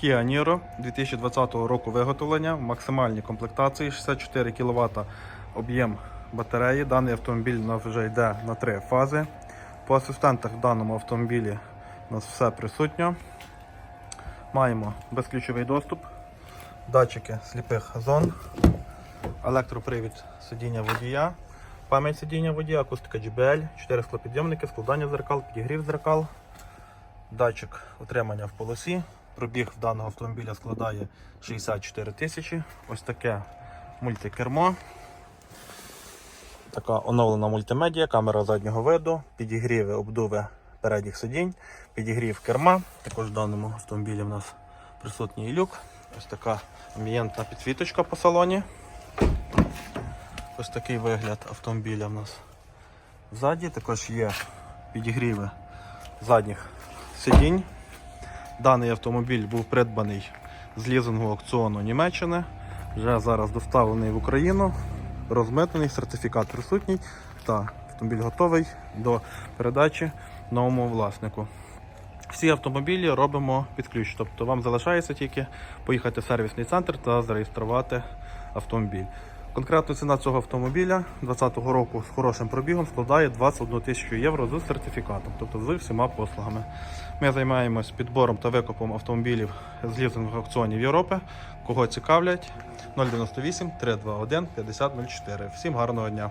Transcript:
Kia Niro 2020 року виготовлення в максимальній комплектації 64 кВт об'єм батареї. Даний автомобіль у нас вже йде на три фази. По асистентах в даному автомобілі у нас все присутньо. Маємо безключовий доступ, датчики сліпих зон, електропривід сидіння водія, пам'ять сидіння водія, акустика JBL, 4 склопідйомники, складання зеркал, підігрів зеркал, датчик утримання в полосі. Пробіг в даного автомобіля складає 64 тисячі. Ось таке мультикермо. Така оновлена мультимедіа, камера заднього виду, підігріви, обдуви передніх сидінь, підігрів керма. Також в даному автомобілі в нас присутній люк. Ось така амбієнтна підсвіточка по салоні. Ось такий вигляд автомобіля в нас ззаді. Також є підігріви задніх сидінь. Даний автомобіль був придбаний з лізингу аукціону Німеччини. Вже зараз доставлений в Україну, розмитнений, сертифікат присутній та автомобіль готовий до передачі новому власнику. Всі автомобілі робимо під ключ, тобто вам залишається тільки поїхати в сервісний центр та зареєструвати автомобіль. Конкретно ціна цього автомобіля 2020 року з хорошим пробігом складає 21 тисячу євро з сертифікатом, тобто з всіма послугами. Ми займаємось підбором та викупом автомобілів з лізингових аукціонів Європи. Кого цікавлять 098 321 5004. Всім гарного дня!